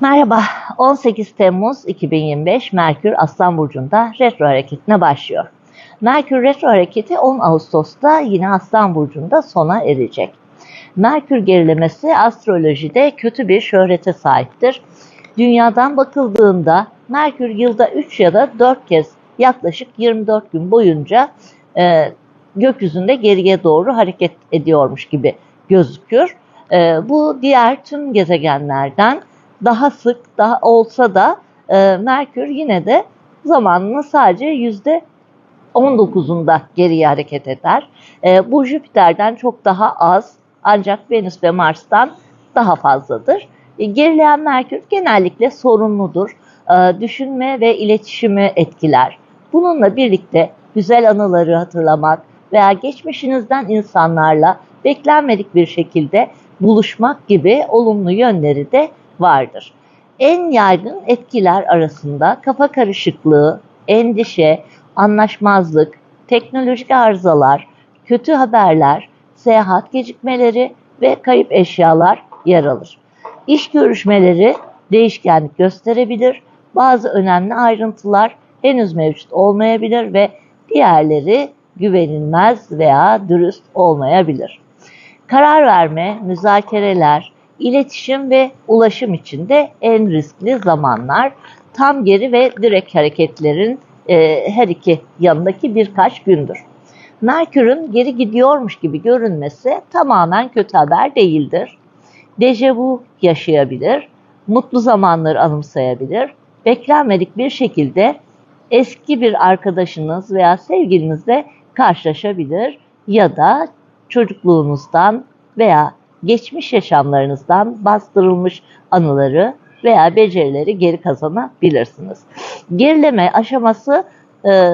Merhaba, 18 Temmuz 2025 Merkür Aslan Burcu'nda retro hareketine başlıyor. Merkür retro hareketi 10 Ağustos'ta yine Aslan Burcu'nda sona erecek. Merkür gerilemesi astrolojide kötü bir şöhrete sahiptir. Dünyadan bakıldığında Merkür yılda 3 ya da 4 kez yaklaşık 24 gün boyunca e, gökyüzünde geriye doğru hareket ediyormuş gibi gözükür. E, bu diğer tüm gezegenlerden daha sık daha olsa da e, Merkür yine de zamanının sadece yüzde 19'unda geriye hareket eder. E, bu Jüpiter'den çok daha az ancak Venüs ve Mars'tan daha fazladır. E, gerileyen Merkür genellikle sorunludur. E, düşünme ve iletişimi etkiler. Bununla birlikte güzel anıları hatırlamak veya geçmişinizden insanlarla beklenmedik bir şekilde buluşmak gibi olumlu yönleri de vardır. En yaygın etkiler arasında kafa karışıklığı, endişe, anlaşmazlık, teknolojik arızalar, kötü haberler, seyahat gecikmeleri ve kayıp eşyalar yer alır. İş görüşmeleri değişkenlik gösterebilir. Bazı önemli ayrıntılar henüz mevcut olmayabilir ve diğerleri güvenilmez veya dürüst olmayabilir. Karar verme, müzakereler, iletişim ve ulaşım için de en riskli zamanlar. Tam geri ve direkt hareketlerin e, her iki yanındaki birkaç gündür. Merkür'ün geri gidiyormuş gibi görünmesi tamamen kötü haber değildir. Dejavu yaşayabilir, mutlu zamanları anımsayabilir, beklenmedik bir şekilde eski bir arkadaşınız veya sevgilinizle karşılaşabilir ya da çocukluğunuzdan veya geçmiş yaşamlarınızdan bastırılmış anıları veya becerileri geri kazanabilirsiniz. Gerileme aşaması e,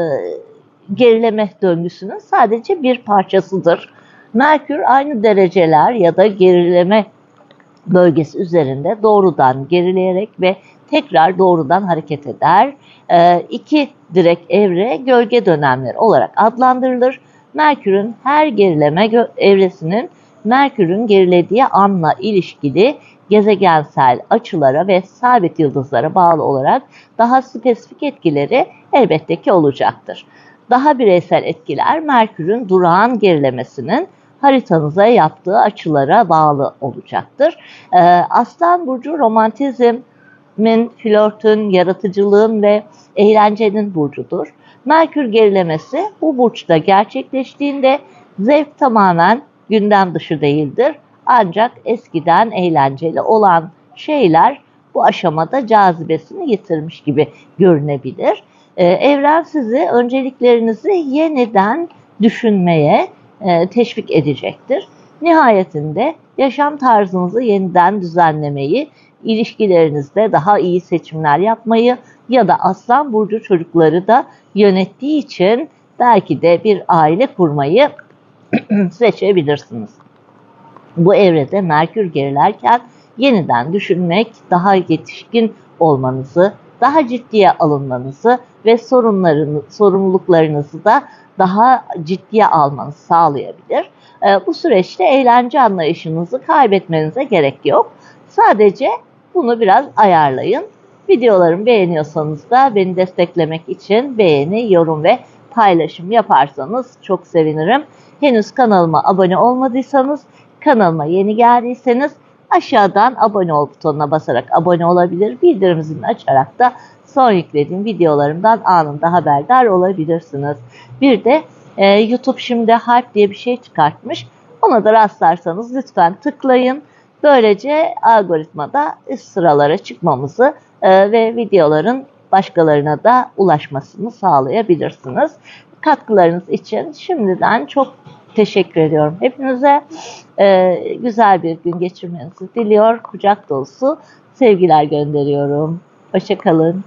gerileme döngüsünün sadece bir parçasıdır. Merkür aynı dereceler ya da gerileme bölgesi üzerinde doğrudan gerileyerek ve tekrar doğrudan hareket eder. E, iki direk evre gölge dönemleri olarak adlandırılır. Merkür'ün her gerileme evresinin Merkür'ün gerilediği anla ilişkili gezegensel açılara ve sabit yıldızlara bağlı olarak daha spesifik etkileri elbette ki olacaktır. Daha bireysel etkiler Merkür'ün durağan gerilemesinin haritanıza yaptığı açılara bağlı olacaktır. Ee, Aslan Burcu romantizmin, flörtün, yaratıcılığın ve eğlencenin burcudur. Merkür gerilemesi bu burçta gerçekleştiğinde zevk tamamen gündem dışı değildir. Ancak eskiden eğlenceli olan şeyler bu aşamada cazibesini yitirmiş gibi görünebilir. Ee, evren sizi önceliklerinizi yeniden düşünmeye e, teşvik edecektir. Nihayetinde yaşam tarzınızı yeniden düzenlemeyi, ilişkilerinizde daha iyi seçimler yapmayı ya da Aslan Burcu çocukları da yönettiği için belki de bir aile kurmayı seçebilirsiniz. Bu evrede Merkür gerilerken yeniden düşünmek, daha yetişkin olmanızı, daha ciddiye alınmanızı ve sorunlarını, sorumluluklarınızı da daha ciddiye almanızı sağlayabilir. Ee, bu süreçte eğlence anlayışınızı kaybetmenize gerek yok. Sadece bunu biraz ayarlayın. Videolarımı beğeniyorsanız da beni desteklemek için beğeni, yorum ve paylaşım yaparsanız çok sevinirim. Henüz kanalıma abone olmadıysanız, kanalıma yeni geldiyseniz aşağıdan abone ol butonuna basarak abone olabilir. Bildirim açarak da son yüklediğim videolarımdan anında haberdar olabilirsiniz. Bir de e, YouTube şimdi Hype diye bir şey çıkartmış. Ona da rastlarsanız lütfen tıklayın. Böylece algoritmada üst sıralara çıkmamızı e, ve videoların başkalarına da ulaşmasını sağlayabilirsiniz. Katkılarınız için şimdiden çok teşekkür ediyorum. Hepinize e, güzel bir gün geçirmenizi diliyor. Kucak dolusu sevgiler gönderiyorum. Hoşçakalın.